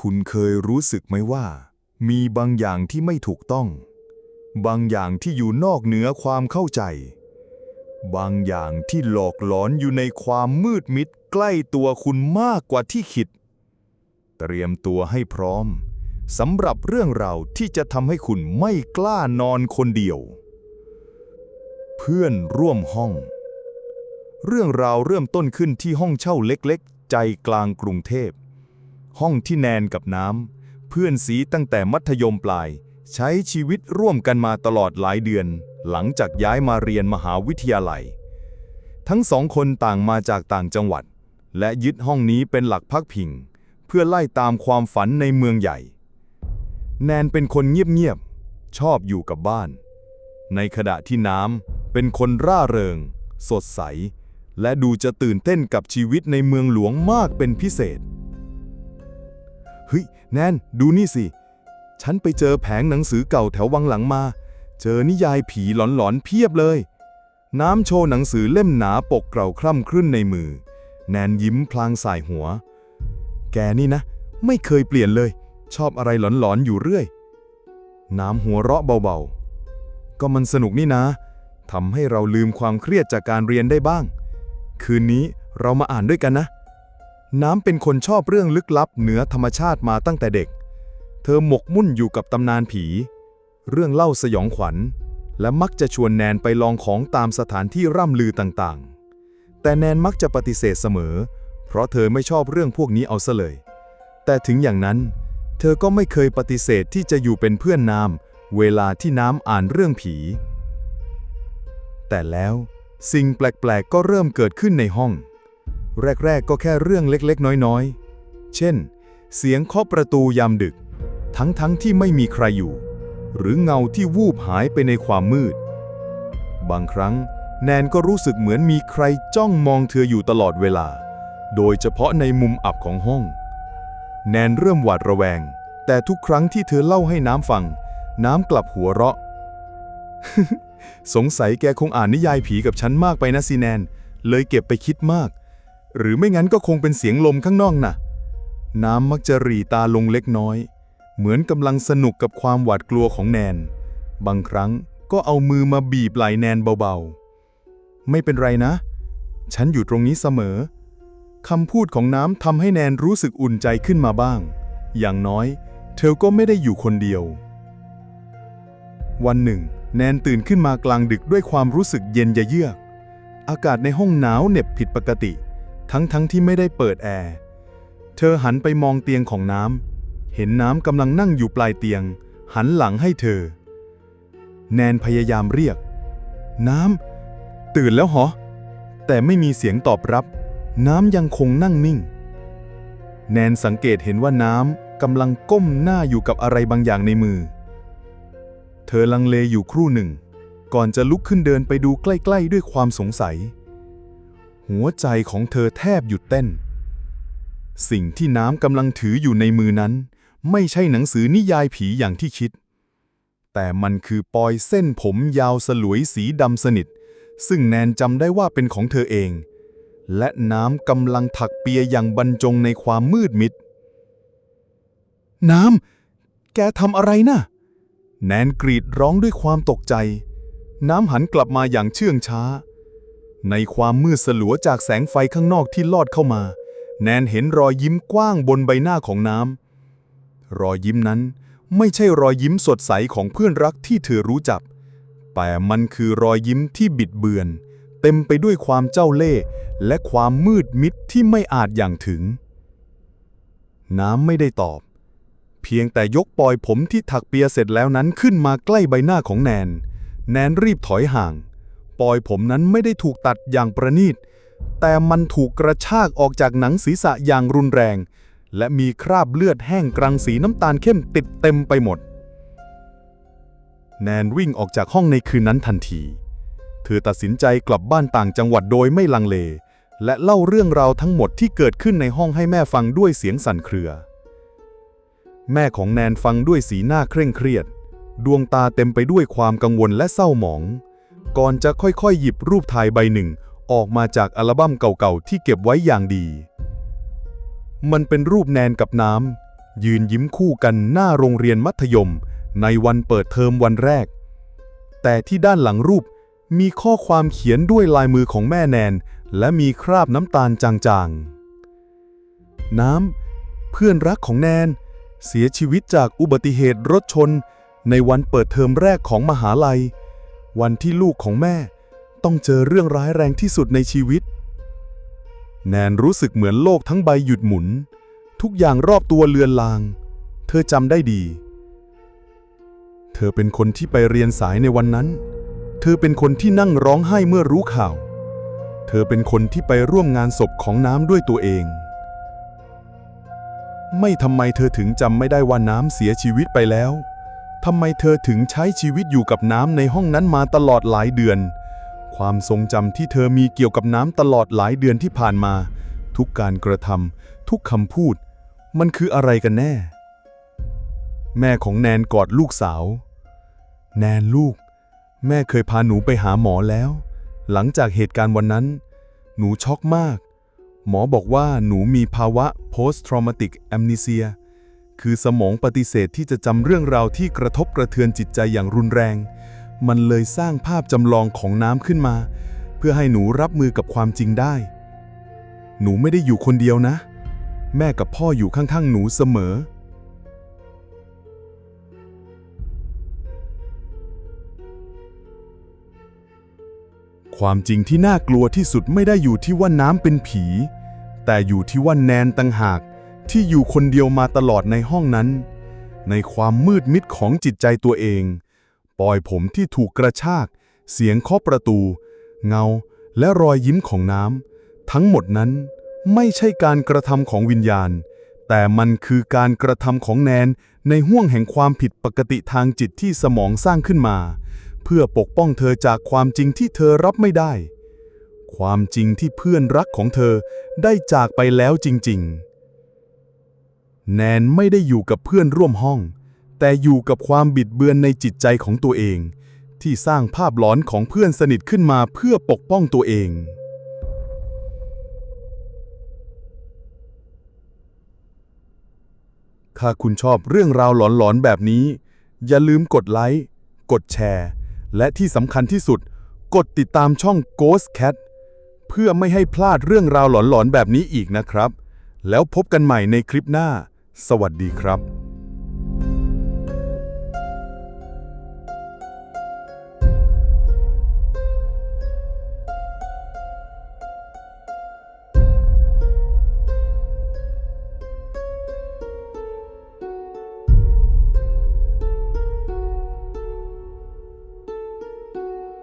คุณเคยรู้สึกไหมว่า มีบางอย่างที่ไม่ถูกต้อง บางอย่างที่อยู่นอกเหนือความเข้าใจ บางอย่างที่หลอกหลอนอยู่ในความมืดมิดใกล้ตัวคุณมากกว่าที่คิด เตรียมตัวให้พร้อมสำหรับเรื่องราวที่จะทำให้คุณไม่กล้านอนคนเดียว เพื่อนร่วมห้อง เรื่องราวเริ่มต้นขึ้นที่ห้องเช่าเล็กๆ ใจกลางกรุงเทพ ห้องที่แนนกับน้ำ เพื่อนสีตั้งแต่มัธยมปลาย ใช้ชีวิตร่วมกันมาตลอดหลายเดือน หลังจากย้ายมาเรียนมหาวิทยาลัย ทั้งสองคนต่างมาจากต่างจังหวัด และยึดห้องนี้เป็นหลักพักพิง เพื่อไล่ตามความฝันในเมืองใหญ่ แนนเป็นคนเงียบๆ ชอบอยู่กับบ้าน ในขณะที่น้ำเป็นคนร่าเริง สดใส และดูจะตื่นเต้นกับชีวิตในเมืองหลวงมากเป็นพิเศษ เฮ้ย แนน ดูนี่สิ ฉันไปเจอแผงหนังสือเก่าแถววังหลังมา เจอนิยายผีหลอนๆเพียบเลย น้ำโชว์หนังสือเล่มหนาปกเกล่าคร่ำครึ่นในมือ แนนยิ้มพลางสายหัว แกนี่นะ ไม่เคยเปลี่ยนเลย ชอบอะไรหลอนๆอยู่เรื่อย น้ำหัวเราะเบาๆ ก็มันสนุกนี่นะทำให้เราลืมความเครียดจากการเรียนได้บ้าง คืนนี้เรามาอ่านด้วยกันนะ น้ำเป็นคนชอบเรื่องลึกลับเหนือธรรมชาติมาตั้งแต่เด็ก เธอหมกมุ่นอยู่กับตำนานผี เรื่องเล่าสยองขวัญ และมักจะชวนแนนไปลองของตามสถานที่ร่ำลือต่างๆ แต่แนนมักจะปฏิเสธเสมอ เพราะเธอไม่ชอบเรื่องพวกนี้เอาซะเลย แต่ถึงอย่างนั้น เธอก็ไม่เคยปฏิเสธที่จะอยู่เป็นเพื่อนน้ำเวลาที่น้ำอ่านเรื่องผี แต่แล้วสิ่งแปลกๆ ก็เริ่มเกิดขึ้นในห้อง แรก ๆ ก็แค่เรื่องเล็กๆ น้อยๆ เช่น เสียงเคาะประตูยามดึก ทั้งๆทที่ไม่มีใครอยู่ หรือเงาที่วูบหายไปในความมืด บางครั้งแนนก็รู้สึกเหมือนมีใครจ้องมองเธออยู่ตลอดเวลา โดยเฉพาะในมุมอับของห้อง แนนเริ่มหวาดระแวง แต่ทุกครั้งที่เธอเล่าให้น้ำฟัง น้ำกลับหัวเราะ สงสัยแกคงอ่านนิยายผีกับฉันมากไปนะซีแนน เลยเก็บไปคิดมาก หรือไม่งั้นก็คงเป็นเสียงลมข้างนอกน่ะ น้ำมักจะหรีตาลงเล็กน้อย เหมือนกำลังสนุกกับความหวาดกลัวของแนน บางครั้งก็เอามือมาบีบไหล่แนนเบาๆ ไม่เป็นไรนะ ฉันอยู่ตรงนี้เสมอคำพูดของน้ำทำให้แนนรู้สึกอุ่นใจขึ้นมาบ้าง อย่างน้อย เธอก็ไม่ได้อยู่คนเดียว วันหนึ่ง แนนตื่นขึ้นมากลางดึกด้วยความรู้สึกเย็นยะเยือก อากาศในห้องหนาวเหน็บผิดปกติ ทั้งๆทที่ไม่ได้เปิดแอร์เธอหันไปมองเตียงของน้ำเห็นน้ำกำลังนั่งอยู่ปลายเตียง หันหลังให้เธอ แนนพยายามเรียก น้ำตื่นแล้วเหรอ แต่ไม่มีเสียงตอบรับ น้ำยังคงนั่งนิ่ง แนนสังเกตเห็นว่าน้ำกำลังก้มหน้าอยู่กับอะไรบางอย่างในมือ เธอลังเลอยู่ครู่หนึ่ง ก่อนจะลุกขึ้นเดินไปดูใกล้ ๆ ด้วยความสงสัย หัวใจของเธอแทบหยุดเต้น สิ่งที่น้ำกำลังถืออยู่ในมือนั้น ไม่ใช่หนังสือนิยายผีอย่างที่คิด แต่มันคือปอยเส้นผมยาวสลวยสีดำสนิท ซึ่งแนนจำได้ว่าเป็นของเธอเอง และน้ำกำลังถักเปียอย่างบรรจงในความมืดมิด น้ำ แกทำอะไรนะ่ะ แนนกรีดร้องด้วยความตกใจ น้ำหันกลับมาอย่างเชื่องช้า ในความมืดสลัวจากแสงไฟข้างนอกที่ลอดเข้ามา แนนเห็นรอยยิ้มกว้างบนใบหน้าของน้ำ รอยยิ้มนั้นไม่ใช่รอยยิ้มสดใสของเพื่อนรักที่เธอรู้จัก แต่มันคือรอยยิ้มที่บิดเบือน เต็มไปด้วยความเจ้าเล่ห์และความมืดมิดที่ไม่อาจอย่างถึง น้ำไม่ได้ตอบ เพียงแต่ยกปลอยผมที่ถักเปียเสร็จแล้วนั้นขึ้นมาใกล้ใบหน้าของแนน แนนรีบถอยห่าง ปอยผมนั้นไม่ได้ถูกตัดอย่างประณีต แต่มันถูกกระชากออกจากหนังศีรษะอย่างรุนแรง และมีคราบเลือดแห้งกรังสีน้ำตาลเข้มติดเต็มไปหมด แนนวิ่งออกจากห้องในคืนนั้นทันที เธอตัดสินใจกลับบ้านต่างจังหวัดโดยไม่ลังเล และเล่าเรื่องราวทั้งหมดที่เกิดขึ้นในห้องให้แม่ฟังด้วยเสียงสั่นเครือ แม่ของแนนฟังด้วยสีหน้าเคร่งเครียด ดวงตาเต็มไปด้วยความกังวลและเศร้าหมอง ก่อนจะค่อยๆ หยิบรูปถ่ายใบหนึ่ง ออกมาจากอัลบั้มเก่าๆ ที่เก็บไว้อย่างดี มันเป็นรูปแนนกับน้ำ ยืนยิ้มคู่กันหน้าโรงเรียนมัธยม ในวันเปิดเทอมวันแรก แต่ที่ด้านหลังรูปมีข้อความเขียนด้วยลายมือของแม่แนน และมีคราบน้ำตาลจางๆ น้ำ เพื่อนรักของแนน เสียชีวิตจากอุบัติเหตุรถชน ในวันเปิดเทอมแรกของมหาลัย วันที่ลูกของแม่ต้องเจอเรื่องร้ายแรงที่สุดในชีวิต แนนรู้สึกเหมือนโลกทั้งใบหยุดหมุน ทุกอย่างรอบตัวเลือนลาง เธอจำได้ดี เธอเป็นคนที่ไปเรียนสายในวันนั้น เธอเป็นคนที่นั่งร้องไห้เมื่อรู้ข่าว เธอเป็นคนที่ไปร่วมงานศพของน้ำด้วยตัวเอง ไม่ทำไมเธอถึงจำไม่ได้ว่าน้ำเสียชีวิตไปแล้ว ทำไมเธอถึงใช้ชีวิตอยู่กับน้ำในห้องนั้นมาตลอดหลายเดือน ความทรงจำที่เธอมีเกี่ยวกับน้ำตลอดหลายเดือนที่ผ่านมา ทุกการกระทำทุกคำพูด มันคืออะไรกันแน่ แม่ของแนนกอดลูกสาว แนนลูก แม่เคยพาหนูไปหาหมอแล้ว หลังจากเหตุการณ์วันนั้น หนูช็อกมาก หมอบอกว่าหนูมีภาวะ post traumatic amnesia คือสมองปฏิเสธที่จะจำเรื่องราวที่กระทบกระเทือนจิตใจอย่างรุนแรง มันเลยสร้างภาพจำลองของน้ำขึ้นมา เพื่อให้หนูรับมือกับความจริงได้ หนูไม่ได้อยู่คนเดียวนะ แม่กับพ่ออยู่ข้างๆหนูเสมอความจริงที่น่ากลัวที่สุดไม่ได้อยู่ที่ว่าน้ำเป็นผี แต่อยู่ที่ว่าแนนตังหาก ที่อยู่คนเดียวมาตลอดในห้องนั้น ในความมืดมิดของจิตใจตัวเอง ปล่อยผมที่ถูกกระชาก เสียงเคาะประตู เงา และรอยยิ้มของน้ำ ทั้งหมดนั้นไม่ใช่การกระทำของวิญญาณ แต่มันคือการกระทำของแนนในห้วงแห่งความผิดปกติทางจิตที่สมองสร้างขึ้นมา เพื่อปกป้องเธอจากความจริงที่เธอรับไม่ได้ ความจริงที่เพื่อนรักของเธอได้จากไปแล้วจริง ๆ แนนไม่ได้อยู่กับเพื่อนร่วมห้อง แต่อยู่กับความบิดเบือนในจิตใจของตัวเอง ที่สร้างภาพหลอนของเพื่อนสนิทขึ้นมาเพื่อปกป้องตัวเอง ถ้าคุณชอบเรื่องราวหลอนๆแบบนี้ อย่าลืมกดไลค์ กดแชร์ และที่สำคัญที่สุด กดติดตามช่อง Ghost Cat เพื่อไม่ให้พลาดเรื่องราวหลอนๆแบบนี้อีกนะครับ แล้วพบกันใหม่ในคลิปหน้า สวัสดีครับ